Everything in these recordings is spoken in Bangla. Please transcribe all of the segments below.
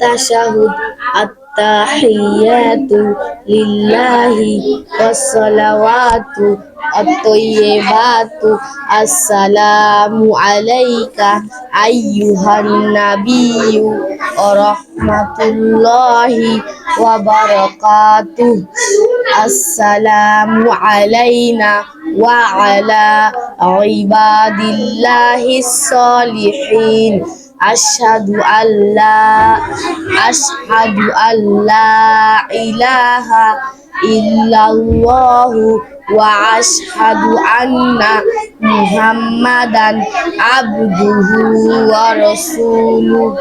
تشهد التحيات لله والصلوات الطيبات. السلام عليك أيها النبي ورحمة الله وبركاته. السلام علينا وعلى عباد الله الصالحين. Ashadu alla ashadu alla ilaha illallah wa ashadu anna muhammadan abduhu wa rasuluh.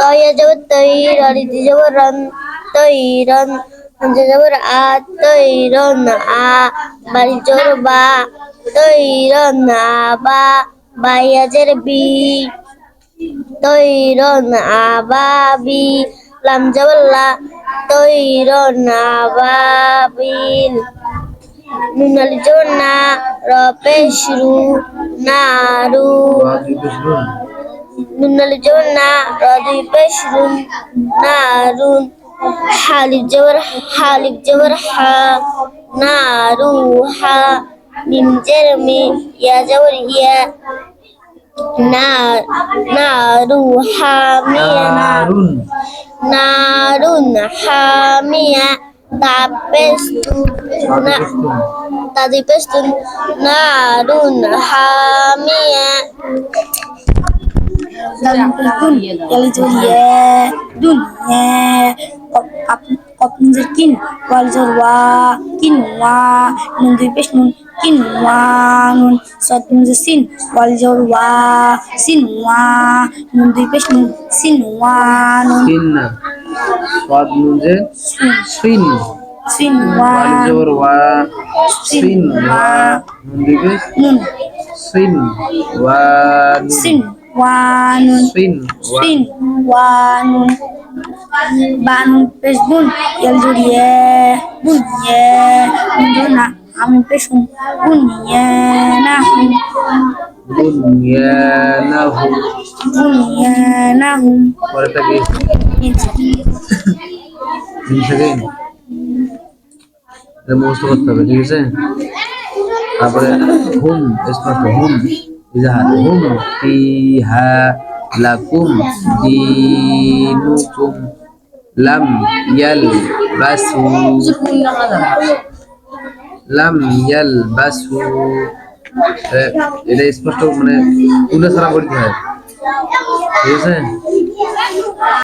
Toya jawab toy dari jawaban toiron menjawab a toiron a balik jorba বাড়ি জবর বা। বাইয়াজের বি লাম নুনালি জবর না র পেশরু নারু নুনালি জবর না নারুন হালিফ জবর হালিফ জবর হা নারু হা মিম জের মি ইয়া জবর ইয়া না নারু হামিয়া নারুন নারুন হামিয়া তাপেস্তু না তাদিপেস্তun narun hamia dalam dun yali jor ye dun ye kop kap kop nunjur kin wal jor wa kin wa nun dui pesh nun kin wa nun sot nunjur sin wal jor wa sin wa nun dui pesh nun sin wa nun scene না সাদ নুনজে সিন sin wa ওয়াল জবর ওয়া সিন ওয়া নুন দিবে nun সিন ওয়া নুন sin wa nun সিন ওয়া sin wa nun banun pes bun yal jor ye bun ye nun jor na amun pes bun bun ye na hum বুনিয়ানাহু bun ye na hum পরেরটা কি তিন সেকেন্ড এটা মুখস্থ করতে হবে ঠিক আছে তারপরে হুম স্পষ্ট হুম ইজাহার হুম ফিহা লাকুম দিনুকুম লাম ইয়াল বাসু লাম ইয়াল বাসু এটা স্পষ্ট মানে উল্লেখ সারা করতে হয়। ঠিক আছে